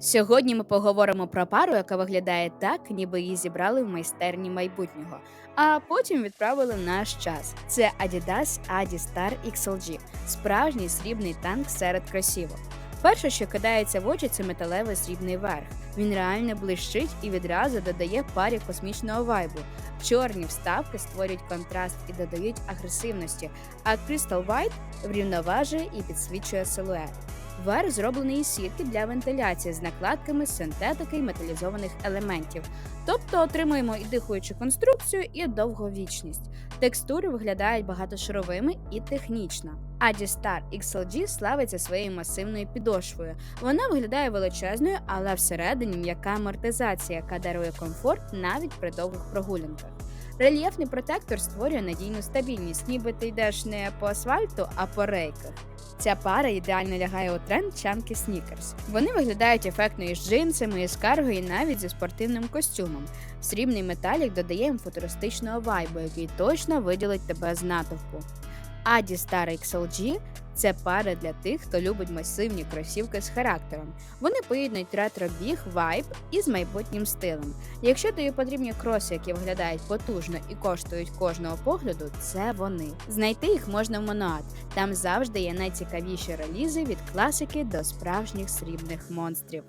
Сьогодні ми поговоримо про пару, яка виглядає так, ніби її зібрали в майстерні майбутнього, а потім відправили в наш час. Це Adidas Adi Star XLG, справжній срібний танк серед кросівок. Перше, що кидається в очі, це металевий срібний верх. Він реально блищить і відразу додає парі космічного вайбу. Чорні вставки створюють контраст і додають агресивності, а Crystal White врівноважує і підсвічує силует. Верх зроблений із сітки для вентиляції з накладками синтетики й металізованих елементів. Тобто отримуємо і дихаючу конструкцію, і довговічність. Текстури виглядають багатошаровими і технічно. Adistar XLG славиться своєю масивною підошвою. Вона виглядає величезною, але всередині м'яка амортизація, яка дарує комфорт навіть при довгих прогулянках. Рельєфний протектор створює надійну стабільність, ніби ти йдеш не по асфальту, а по рейках. Ця пара ідеально лягає у тренд чанки снікерс. Вони виглядають ефектно із джинсами, із карго і навіть зі спортивним костюмом. Срібний металік додає їм футуристичного вайбу, який точно виділить тебе з натовпу. Adi Star XLG – це пара для тих, хто любить масивні кросівки з характером. Вони поєднують ретро-біг, вайб із майбутнім стилем. Якщо тобі потрібні кроси, які виглядають потужно і коштують кожного погляду, це вони. Знайти їх можна в Монуат. Там завжди є найцікавіші релізи від класики до справжніх срібних монстрів.